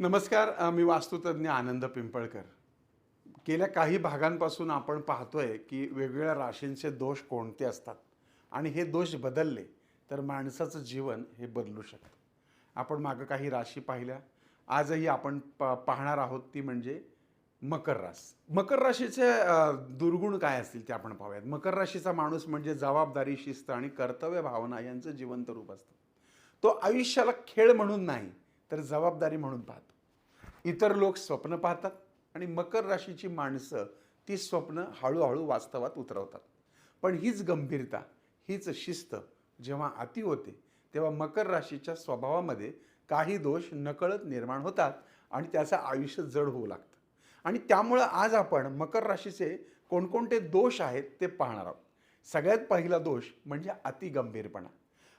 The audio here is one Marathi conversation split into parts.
नमस्कार मी वास्तुतज्ञ आनंद पिंपळकर. गेल्या काही भागांपासून आपण पाहतोय की वेगवेगळ्या राशींचे दोष कोणते असतात आणि हे दोष बदलले तर माणसाचं जीवन हे बदलू शकतं. आपण मागं काही राशी पाहिल्या. आजही आपण प पाहणार आहोत ती म्हणजे मकर रास मकर राशीचे दुर्गुण काय असतील ते आपण पाहूयात. मकर राशीचा माणूस म्हणजे जबाबदारी शिस्त आणि कर्तव्य भावना यांचं जिवंत रूप असतं. तो आयुष्याला खेळ म्हणून नाही तर जबाबदारी म्हणून पाहतो. इतर लोक स्वप्न पाहतात आणि मकर राशीची माणसं ती स्वप्न हळूहळू वास्तवात उतरवतात. पण हीच गंभीरता हीच शिस्त जेव्हा अति होते तेव्हा मकर राशीच्या स्वभावामध्ये काही दोष नकळत निर्माण होतात आणि त्याचं आयुष्य जड होऊ लागतं. आणि त्यामुळं आज आपण मकर राशीचे कोणकोणते दोष आहेत ते पाहणार आहोत. सगळ्यात पहिला दोष म्हणजे अतिगंभीरपणा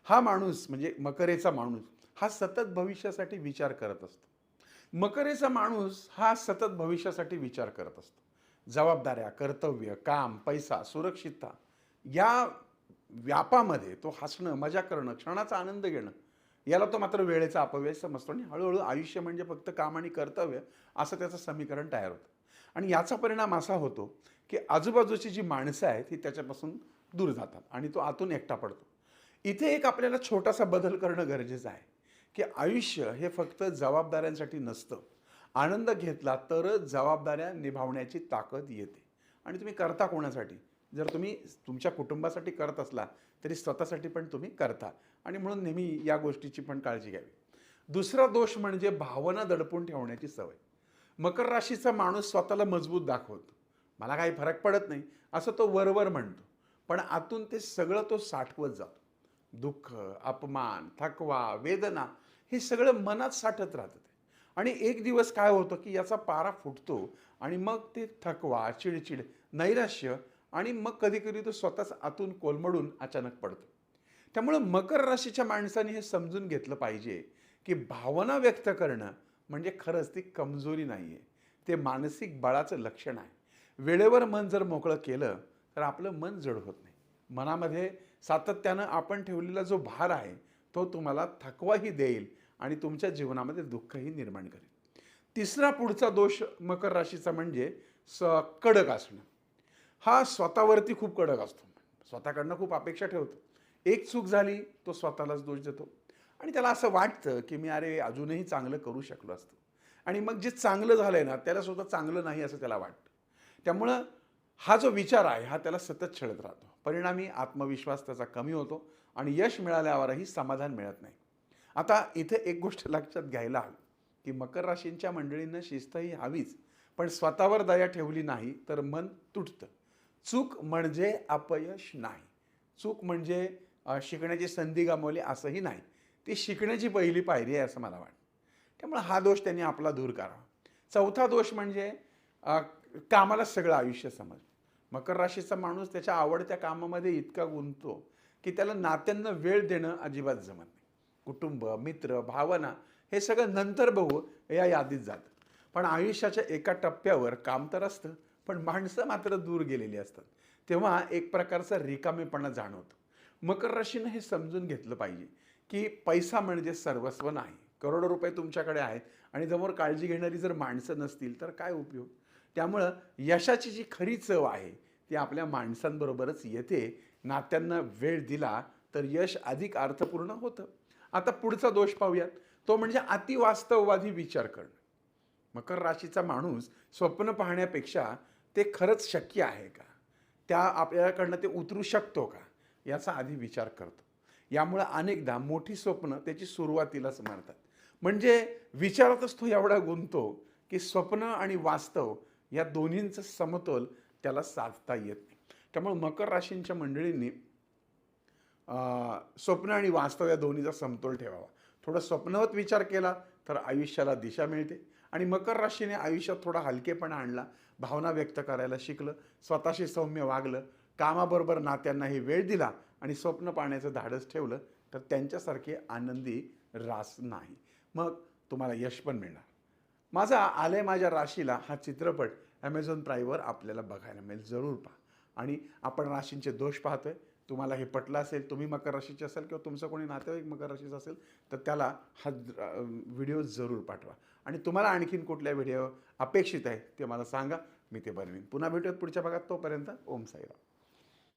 हा माणूस म्हणजे मकरेचा माणूस हा सतत भविष्यासाठी विचार करत असतो. मकरेचा माणूस हा सतत भविष्यासाठी विचार करत असतो. जबाबदाऱ्या कर्तव्य काम पैसा सुरक्षितता या व्यापामध्ये तो हसणं मजा करणं क्षणाचा आनंद घेणं याला तो मात्र वेळेचा अपव्यय समजतो आणि हळूहळू आयुष्य म्हणजे फक्त काम आणि कर्तव्य असं त्याचं समीकरण तयार होतं. आणि याचा परिणाम असा होतो की आजूबाजूची जी माणसं आहेत ती त्याच्यापासून दूर जातात आणि तो आतून एकटा पडतो. इथे एक आपल्याला छोटासा बदल करणं गरजेचं आहे. की आयुष्य हे फक्त जबाबदाऱ्यांसाठी नसतं. आनंद घेतला तरच जबाबदाऱ्या निभावण्याची ताकद येते. आणि तुम्ही करता कोणासाठी? जर तुम्ही तुमच्या कुटुंबासाठी करत असला तरी स्वतःसाठी पण तुम्ही करता. आणि म्हणून नेहमी या गोष्टीची पण काळजी घ्यावी. दुसरा दोष म्हणजे भावना दडपून ठेवण्याची सवय. मकर राशीचा माणूस स्वतःला मजबूत दाखवतो. मला काही फरक पडत नाही. असं तो वरवर म्हणतो. पण आतून ते सगळं तो साठवत जातो. दुःख अपमान थकवा वेदना हे सगळं मनात साठत राहतं ते. आणि एक दिवस काय होतं की याचा पारा फुटतो आणि मग ते थकवा चिडचिड नैराश्य आणि मग कधीकधी तो स्वतःच आतून कोलमडून अचानक पडतो. त्यामुळं मकर राशीच्या माणसाने हे समजून घेतलं पाहिजे की भावना व्यक्त करणं म्हणजे खरंच ती कमजोरी नाही आहे ते मानसिक बळाचं लक्षण आहे. वेळेवर मन जर मोकळं केलं तर आपलं मन जड होत नाही. मनामध्ये सातत्यानं आपण ठेवलेला जो भार आहे तो तुम्हाला थकवाही देईल आणि तुमच्या जीवनामध्ये दुःखही निर्माण करेल. तिसरा पुढचा दोष मकर राशीचा म्हणजे स कडक असणं. हा स्वतःवरती खूप कडक असतो. स्वतःकडनं खूप अपेक्षा ठेवतो. एक चूक झाली तो स्वतःलाच दोष देतो. आणि त्याला असं वाटतं की मी अरे अजूनही चांगलं करू शकलो असतो. आणि मग जे चांगलं झालं आहे ना त्याला सुद्धा चांगलं नाही असं त्याला वाटतं. त्यामुळं हा जो विचार आहे हा त्याला सतत छळत राहतो. परिणामी आत्मविश्वास त्याचा कमी होतो आणि यश मिळाल्यावरही समाधान मिळत नाही. आता इथे एक गोष्ट लक्षात घ्यायला हवी की मकर राशींच्या मंडळींना शिस्त ही हवीच पण स्वतःवर दया ठेवली नाही तर मन तुटतं. चूक म्हणजे अपयश नाही. चूक म्हणजे शिकण्याची संधी गमावली असंही नाही. ती शिकण्याची पहिली पायरी आहे असं मला वाटतं. त्यामुळे हा दोष त्यांनी आपला दूर करावा. चौथा दोष म्हणजे कामाला सगळं आयुष्य समज. मकर राशीचा माणूस त्याच्या आवडत्या कामामध्ये इतका गुंततो की त्याला नात्यांना वेळ देणं अजिबात जमत नाही. कुटुंब मित्र भावना हे सगळं नंतर बघू या यादीत जातं. पण आयुष्याच्या एका टप्प्यावर काम तर असतं पण माणसं मात्र दूर गेलेली असतात. तेव्हा एक प्रकारचा रिकामेपणा जाणवतो. मकर राशीनं हे समजून घेतलं पाहिजे की पैसा म्हणजे सर्वस्व नाही. करोडो रुपये तुमच्याकडे आहेत आणि समोर काळजी घेणारी जर माणसं नसतील तर काय उपयोग? त्यामुळं यशाची जी खरी चव आहे ती आपल्या माणसांबरोबरच येते. नात्यांना वेळ दिला तर यश अधिक अर्थपूर्ण होतं. आता पुढचा दोष पाहूयात. तो म्हणजे अतिवास्तववादी विचार करणं. मकर राशीचा माणूस स्वप्न पाहण्यापेक्षा ते खरंच शक्य आहे का? त्या आपल्याकडनं ते उतरू शकतो का? याचा आधी विचार करतो. यामुळं अनेकदा मोठी स्वप्न त्याची सुरुवातीलाच मारतात म्हणजे विचारातच तो एवढा गुंतो की स्वप्न आणि वास्तव या दोन्हींचं समतोल त्याला साधता येत नाही. त्यामुळे मकर राशींच्या मंडळींनी स्वप्न आणि वास्तव या दोन्हीचा समतोल ठेवावा. थोडं स्वप्नवत विचार केला तर आयुष्याला दिशा मिळते आणि मकर राशीने आयुष्यात थोडा हलकेपणा आणला भावना व्यक्त करायला शिकलं स्वतःशी सौम्य वागलं कामाबरोबर नात्यांनाही वेळ दिला आणि स्वप्न पाहण्याचं धाडस ठेवलं तर त्यांच्यासारखे आनंदी रास नाही. मग तुम्हाला यश पण मिळणार. माझा आलय माझ्या राशीला हा चित्रपट ॲमेझॉन प्राईमवर आपल्याला बघायला मिळेल. जरूर पहा. आणि आपण राशींचे दोष पाहतोय. तुम्हाला हे पटलं असेल तुम्ही मकर राशीचे असाल किंवा तुमचं कोणी नातेवाईक मकर राशीचं असेल तर त्याला हा व्हिडिओ जरूर पाठवा. आणि तुम्हाला आणखीन कुठल्या व्हिडिओ अपेक्षित आहे ते मला सांगा. मी ते बनवीन. पुन्हा भेटूयात पुढच्या भागात. तोपर्यंत ओम साईराम.